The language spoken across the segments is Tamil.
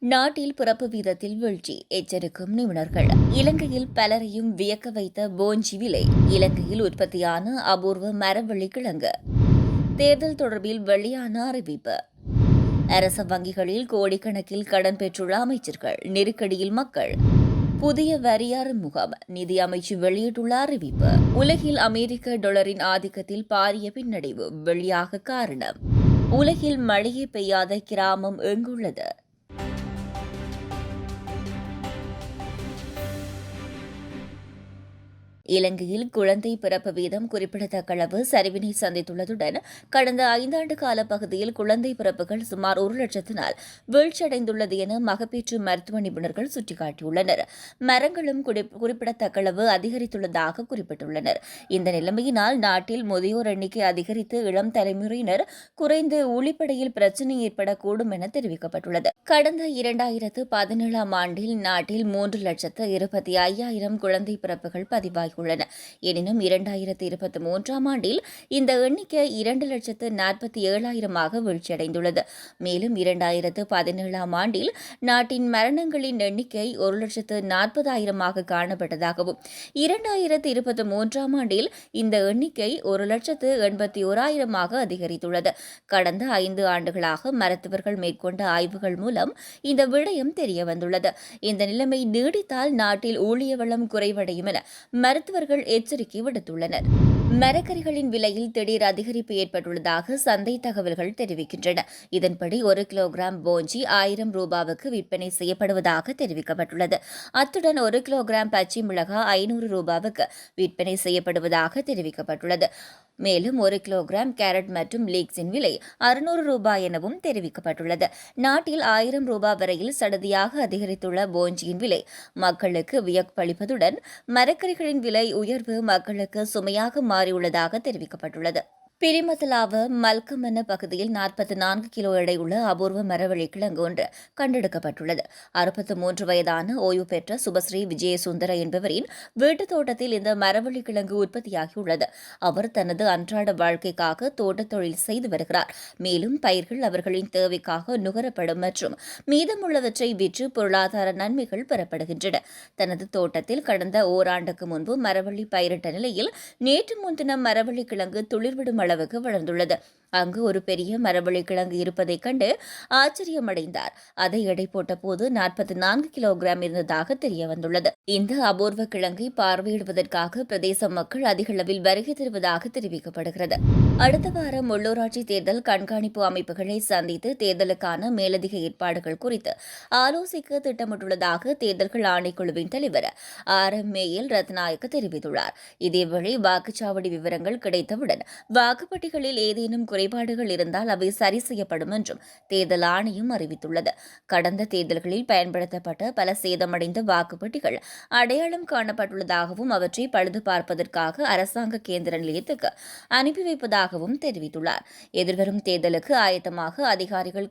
நாட்டில் பிறப்பு வீதத்தில் வீழ்ச்சி எச்சரிக்கும் நிபுணர்கள். இலங்கையில் பலரையும் வியக்க வைத்த போஞ்சி விலை இலங்கையில் உற்பத்தியான அபூர்வ மரவள்ளி கிழங்கு. தேர்தல் தொடர்பில் வெளியான அறிவிப்பு. அரச வங்கிகளில் கோடிக்கணக்கில் கடன் பெற்றுள்ள அமைச்சர்கள் நெருக்கடியில் மக்கள். புதிய வரி முகாம் நிதி அமைச்சு வெளியிட்டுள்ள அறிவிப்பு. உலகில் அமெரிக்க டாலரின் ஆதிக்கத்தில் பாரிய பின்னடைவு வெளியாக காரணம். உலகில் மழையே பெய்யாத கிராமம் எங்குள்ளது? இலங்கையில் குழந்தை பிறப்பு வீதம் குறிப்பிடத்தக்க அளவு சரிவினை சந்தித்துள்ளதுடன் கடந்த ஐந்தாண்டு கால பகுதியில் குழந்தை பிறப்புகள் சுமார் ஒரு லட்சத்தினால் வீழ்ச்சியடைந்துள்ளது என மகப்பேற்று மருத்துவ நிபுணர்கள் சுட்டிக்காட்டியுள்ளனர். மரங்களும் குறிப்பிடத்தக்க அளவு அதிகரித்துள்ளதாக குறிப்பிட்டுள்ளனர். இந்த நிலைமையினால் நாட்டில் முதியோர் எண்ணிக்கை அதிகரித்து இளம் தலைமுறையினர் குறைந்து ஒளிப்படையில் பிரச்சினை ஏற்படக்கூடும் என தெரிவிக்கப்பட்டுள்ளது. கடந்த இரண்டாயிரத்து பதினேழாம் ஆண்டில் நாட்டில் மூன்று லட்சத்து இருபத்தி ஐயாயிரம் குழந்தை பிறப்புகள் பதிவாகி உள்ளன. எனினும் இரண்டாயிரத்தி இருபத்தி மூன்றாம் ஆண்டில் இந்த எண்ணிக்கை இரண்டு லட்சத்து நாற்பத்தி ஏழாயிரமாக வீழ்ச்சியடைந்துள்ளது. மேலும் இரண்டாயிரத்து பதினேழாம் ஆண்டில் நாட்டின் மரணங்களின் எண்ணிக்கை ஒரு லட்சத்து நாற்பதாயிரமாக காணப்பட்டதாகவும் இரண்டாயிரத்து இருபத்தி மூன்றாம் ஆண்டில் இந்த எண்ணிக்கை ஒரு லட்சத்து எண்பத்தி ஓராயிரமாக அதிகரித்துள்ளது. கடந்த ஐந்து ஆண்டுகளாக மருத்துவர்கள் மேற்கொண்ட ஆய்வுகள் மூலம் இந்த விடயம் தெரிய வந்துள்ளது இந்த நிலைமை நீடித்தால் நாட்டில் ஊழிய வளம் குறைவடையும் என மருத்துவ மருத்துவர்கள் எச்சரிக்கை விடுத்துள்ளனர். மரக்கறிகளின் விலையில் திடீர் அதிகரிப்பு ஏற்பட்டுள்ளதாக சந்தை தகவல்கள் தெரிவிக்கின்றன. இதன்படி ஒரு கிலோகிராம் போஞ்சி ஆயிரம் ரூபாவுக்கு விற்பனை செய்யப்படுவதாக தெரிவிக்கப்பட்டுள்ளது. அத்துடன் ஒரு கிலோகிராம் பச்சை மிளகா ஐநூறு ரூபாவுக்கு விற்பனை செய்யப்படுவதாக தெரிவிக்கப்பட்டுள்ளது. மேலும் ஒரு கிலோகிராம் கேரட் மற்றும் லீக்ஸின் விலை அறுநூறு ரூபாய் எனவும் தெரிவிக்கப்பட்டுள்ளது. நாட்டில் ஆயிரம் ரூபாய் வரையில் சடதியாக அதிகரித்துள்ள போஞ்சியின் விலை மக்களுக்கு வியப்பளிப்பதுடன் மரக்கறிகளின் விலை உயர்வு மக்களுக்கு சுமையாக மாறியுள்ளதாக தெரிவிக்கப்பட்டுள்ளது. பிரிமத்தலாவ மல்கமன பகுதியில் நாற்பத்தி நான்கு கிலோ எடையுள்ள அபூர்வ மரவழி கிழங்கு ஒன்று கண்டெடுக்கப்பட்டுள்ளது. அறுபத்து மூன்று வயதான ஓய்வு பெற்ற சுபஸ்ரீ விஜயசுந்தர என்பவரின் வீட்டுத் தோட்டத்தில் இந்த மரவள்ளி கிழங்கு உற்பத்தியாகியுள்ளது. அவர் தனது அன்றாட வாழ்க்கைக்காக தோட்டத் தொழில் செய்து வருகிறார். மேலும் பயிர்கள் அவர்களின் தேவைக்காக நுகரப்படும் மற்றும் மீதமுள்ளவற்றை விற்று பொருளாதார நன்மைகள் பெறப்படுகின்றன. தனது தோட்டத்தில் கடந்த ஓராண்டுக்கு முன்பு மரவள்ளி பயிரிட்ட நிலையில் நேற்று முன்தினம் மரவள்ளி கிழங்கு துளிர்விடும் அளவுக்கு வளர்ந்துள்ளது. அங்கு ஒரு பெரிய மரவள்ளி கிழங்கு இருப்பதைக் கண்டு ஆச்சரியமடைந்தார். அதை எடை போட்ட போது நாற்பத்தி நான்கு கிலோகிராம் இருந்ததாக தெரிய வந்துள்ளது இந்த அபூர்வ கிழங்கை பார்வையிடுவதற்காக பிரதேச மக்கள் அதிக அளவில் வருகை தருவதாக தெரிவிக்கப்படுகிறது. அடுத்த வாரம் உள்ளூராட்சி தேர்தல் கண்காணிப்பு அமைப்புகளை சந்தித்து தேர்தலுக்கான மேலதிக ஏற்பாடுகள் குறித்து ஆலோசிக்க திட்டமிட்டுள்ளதாக தேர்தல்கள் ஆணைக்குழுவின் தலைவர் ஆர் எம் மேயில் ரத்நாயக்க தெரிவித்துள்ளார். இதேவேளை வாக்குச்சாவடி விவரங்கள் கிடைத்தவுடன் வாக்கு வாக்குப்பட்டிகளில் ஏதேனும் குறைபாடுகள் இருந்தால் அவை சரி செய்யப்படும் என்றும் தேர்தல் ஆணையம் அறிவித்துள்ளது. கடந்த தேர்தல்களில் பயன்படுத்தப்பட்ட பல சேதமடைந்த வாக்குப்பட்டிகள் அடையாளம் காணப்பட்டுள்ளதாகவும் அவற்றை பழுது பார்ப்பதற்காக அரசாங்க கேந்திர நிலையத்துக்கு அனுப்பி வைப்பதாகவும் தெரிவித்துள்ளார். எதிர்வரும் தேர்தலுக்கு ஆயத்தமாக அதிகாரிகள்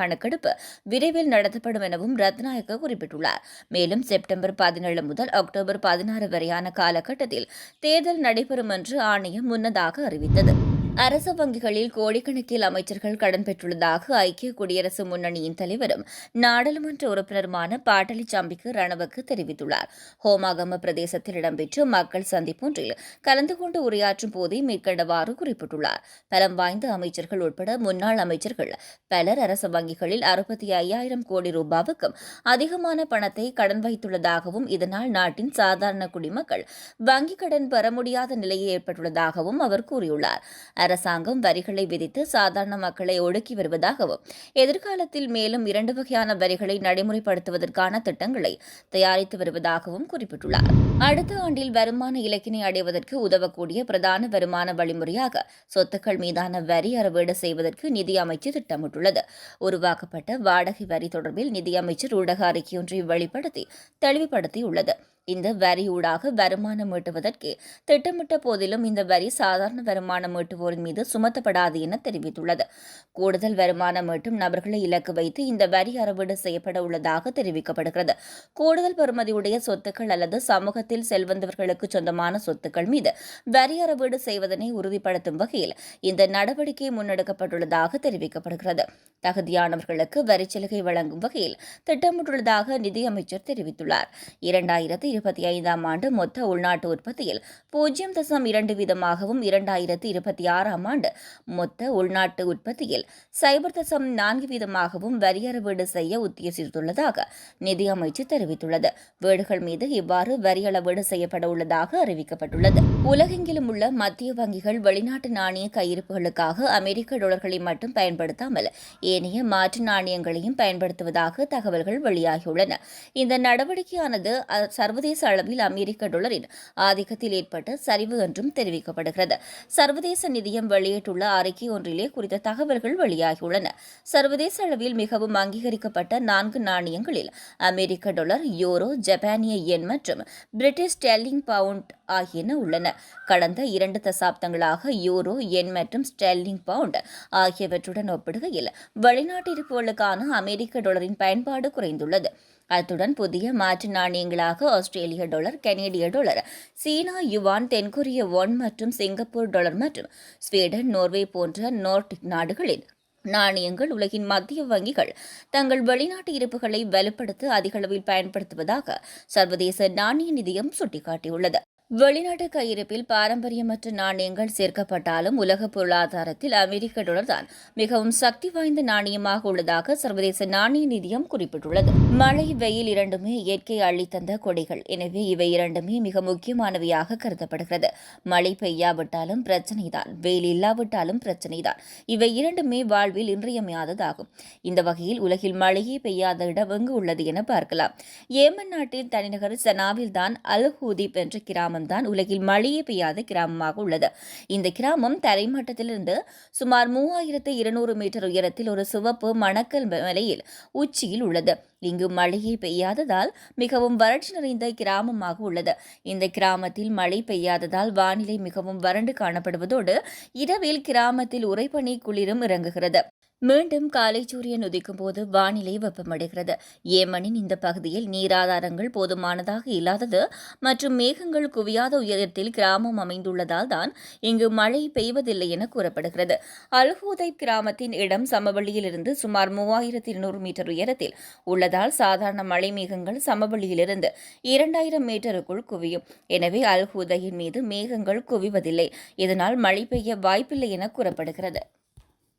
கணக்கெடுப்பு விரைவில் நடத்தப்படும் எனவும் ரத்நாயக்க குறிப்பிட்டுள்ளார். மேலும் செப்டம்பர் பதினேழு முதல் அக்டோபர் பதினாறு வரையான காலகட்டத்தில் தேர்தல் நடைபெறும் என்று ஆணையம் முன்னதாக அறிவித்தது. அரசு வங்கிகளில் கோடிக்கணக்கில் அமைச்சர்கள் கடன் பெற்றுள்ளதாக ஐக்கிய குடியரசு முன்னணியின் தலைவரும் நாடாளுமன்ற உறுப்பினருமான பாட்டலி சாம்பிக்கு ரணவக்கு தெரிவித்துள்ளார். ஹோமாகம பிரதேசத்தில் இடம்பெற்ற மக்கள் சந்திப்பொன்றில் கலந்து கொண்டு உரையாற்றும் போதே மேற்கண்டவாறு குறிப்பிட்டுள்ளார். பலம் வாய்ந்த அமைச்சர்கள் உட்பட முன்னாள் அமைச்சர்கள் பலர் அரசு வங்கிகளில் அறுபத்தி ஐயாயிரம் கோடி ரூபாவுக்கும் அதிகமான பணத்தை கடன் வைத்துள்ளதாகவும் இதனால் நாட்டின் சாதாரண குடிமக்கள் வங்கிக் கடன் பெற முடியாத நிலையை ஏற்பட்டுள்ளதாகவும் அவர் கூறியுள்ளார். அரசாங்கம் வரிகளை விதித்து சாதாரண மக்களை ஒடுக்கி வருவதாகவும் எதிர்காலத்தில் மேலும் இரண்டு வகையான வரிகளை நடைமுறைப்படுத்துவதற்கான திட்டங்களை தயாரித்து வருவதாகவும் குறிப்பிட்டுள்ளார். அடுத்த ஆண்டில் வருமான இலக்கினை அடைவதற்கு உதவக்கூடிய பிரதான வருமான வழிமுறையாக சொத்துக்கள் மீதான வரி அறவீடு செய்வதற்கு நிதி அமைச்சர் திட்டமிட்டுள்ளது. உருவாக்கப்பட்ட வாடகை வரி தொடர்பில் நிதியமைச்சர் ஊடக அறிக்கையொன்றை வெளிப்படுத்தி தெளிவுபடுத்தியுள்ளது. இந்த வரி ஊடாக வருமானம் ஈட்டுவதற்கு திட்டமிட்ட போதிலும் இந்த வரி சாதாரண வருமானம் ஈட்டுவோரின் மீது சுமத்தப்படாது என தெரிவித்துள்ளது. கூடுதல் வருமானம் ஈட்டும் நபர்களை இலக்கு வைத்து இந்த வரி அறவீடு செய்யப்பட உள்ளதாக தெரிவிக்கப்படுகிறது. கூடுதல் பெறுமதியுடைய சொத்துக்கள் அல்லது சமூகத்தில் செல்வந்தவர்களுக்கு சொந்தமான சொத்துக்கள் மீது வரி அறவீடு செய்வதனை உறுதிப்படுத்தும் வகையில் இந்த நடவடிக்கை முன்னெடுக்கப்பட்டுள்ளதாக தெரிவிக்கப்படுகிறது. தகுதியானவர்களுக்கு வரிச்சலுகை வழங்கும் வகையில் திட்டமிட்டுள்ளதாக நிதியமைச்சர் தெரிவித்துள்ளார். இரண்டாயிரத்து இருபத்தி ஐந்தாம் ஆண்டு மொத்த உள்நாட்டு உற்பத்தியில் பூஜ்ஜியம் தசம் இரண்டு வீதமாகவும் இரண்டாயிரத்தி இருபத்தி ஆறாம் ஆண்டு மொத்த உள்நாட்டு உற்பத்தியில் சைபர் தசம் நான்கு வீதமாகவும் வரியறவீடு செய்ய உத்தேசித்துள்ளதாக நிதியமைச்சு தெரிவித்துள்ளது. வீடுகள் மீது இவ்வாறு வரியளவீடு செய்யப்பட உள்ளதாக அறிவிக்கப்பட்டுள்ளது. உலகெங்கிலும் உள்ள மத்திய வங்கிகள் வெளிநாட்டு நாணய கையிருப்புகளுக்காக அமெரிக்க டாலர்களை மட்டும் பயன்படுத்தாமல் ஏனைய மாற்று நாணயங்களையும் பயன்படுத்துவதாக தகவல்கள் வெளியாகியுள்ளன. இந்த நடவடிக்கையானது சர்வ சர்வதேச அளவில் அமெரிக்க டாலரின் ஆதிக்கத்தில் ஏற்பட்ட சரிவு என்றும் தெரிவிக்கப்படுகிறது. சர்வதேச நிதியம் வெளியிட்டுள்ள அறிக்கை ஒன்றிலே குறித்த தகவல்கள் வெளியாகியுள்ளன. சர்வதேச அளவில் மிகவும் அங்கீகரிக்கப்பட்ட நான்கு நாணயங்களில் அமெரிக்க டாலர் யூரோ ஜப்பானிய எண் மற்றும் பிரிட்டிஷ் ஸ்டெர்லிங் பவுண்ட் ஆகியன உள்ளன. கடந்த இரண்டு தசாப்தங்களாக யூரோ எண் மற்றும் ஸ்டெர்லிங் பவுண்ட் ஆகியவற்றுடன் ஒப்பிடுகையில் வெளிநாட்டு அமெரிக்க டாலரின் பயன்பாடு குறைந்துள்ளது. அத்துடன் புதிய மாற்று நாணயங்களாக ஆஸ்திரேலிய டாலர் கனேடிய டாலர் சீனா யுவான் தென்கொரிய ஒன் மற்றும் சிங்கப்பூர் டாலர் மற்றும் ஸ்வீடன் நோர்வே போன்ற நார்டிக் நாடுகளில் நாணயங்கள் உலகின் மத்திய வங்கிகள் தங்கள் வெளிநாட்டு இருப்புகளை வலுப்படுத்த அதிகளவில் பயன்படுத்துவதாக சர்வதேச நாணய நிதியம் சுட்டிக்காட்டியுள்ளது. வெளிநாட்டு கையிருப்பில் பாரம்பரியமற்ற நாணயங்கள் சேர்க்கப்பட்டாலும் உலக பொருளாதாரத்தில் அமெரிக்க டாலர் தான் மிகவும் சக்தி வாய்ந்த நாணயமாக உள்ளதாக சர்வதேச நாணய நிதியம் குறிப்பிட்டுள்ளது. மழை வெயில் இரண்டுமே இயற்கை அள்ளித்தந்த கொடைகள். எனவே இவை இரண்டுமே மிக முக்கியமானவையாக கருதப்படுகிறது. மழை பெய்யாவிட்டாலும் பிரச்சனைதான். வெயில் இல்லாவிட்டாலும் பிரச்சனைதான். இவை இரண்டுமே வாழ்வில் இன்றியமையாததாகும். இந்த வகையில் உலகில் மழையே பெய்யாத இடம் எங்கு உள்ளது என பார்க்கலாம். ஏமன் நாட்டின் தலைநகர் சனாவில் தான் அல் ஹூதீப் என்ற கிராமம் கிராமம்தான் உலகில் மழையே பெய்யாத கிராமமாக உள்ளது. இந்த கிராமம் தரைமட்டத்திலிருந்து சுமார் மூவாயிரத்து இருநூறு மீட்டர் உயரத்தில் ஒரு சிவப்பு மணக்கல் மலையில் உச்சியில் உள்ளது. இங்கு மழையே பெய்யாததால் மிகவும் வறட்சி நிறைந்த கிராமமாக உள்ளது. இந்த கிராமத்தில் மழை பெய்யாததால் வானிலை மிகவும் வறண்டு காணப்படுவதோடு இரவில் கிராமத்தில் உறைபனி குளிரும் இறங்குகிறது. மீண்டும் காலை சூரியன் உதிக்கும் போது வானிலை வெப்பமடைகிறது. ஏமனின் இந்த பகுதியில் நீராதாரங்கள் போதுமானதாக இல்லாதது மற்றும் மேகங்கள் குவியாத உயரத்தில் கிராமம் அமைந்துள்ளதால் தான் இங்கு மழை பெய்வதில்லை என கூறப்படுகிறது. அல்ஹூதை கிராமத்தின் இடம் சமவெளியிலிருந்து சுமார் மூவாயிரத்தி இருநூறு மீட்டர் உயரத்தில் உள்ளதால் சாதாரண மழை மேகங்கள் சமவெளியிலிருந்து இரண்டாயிரம் மீட்டருக்குள் குவியும். எனவே அல்ஹூதையின் மீது மேகங்கள் குவிவதில்லை. இதனால் மழை பெய்ய வாய்ப்பில்லை என கூறப்படுகிறது.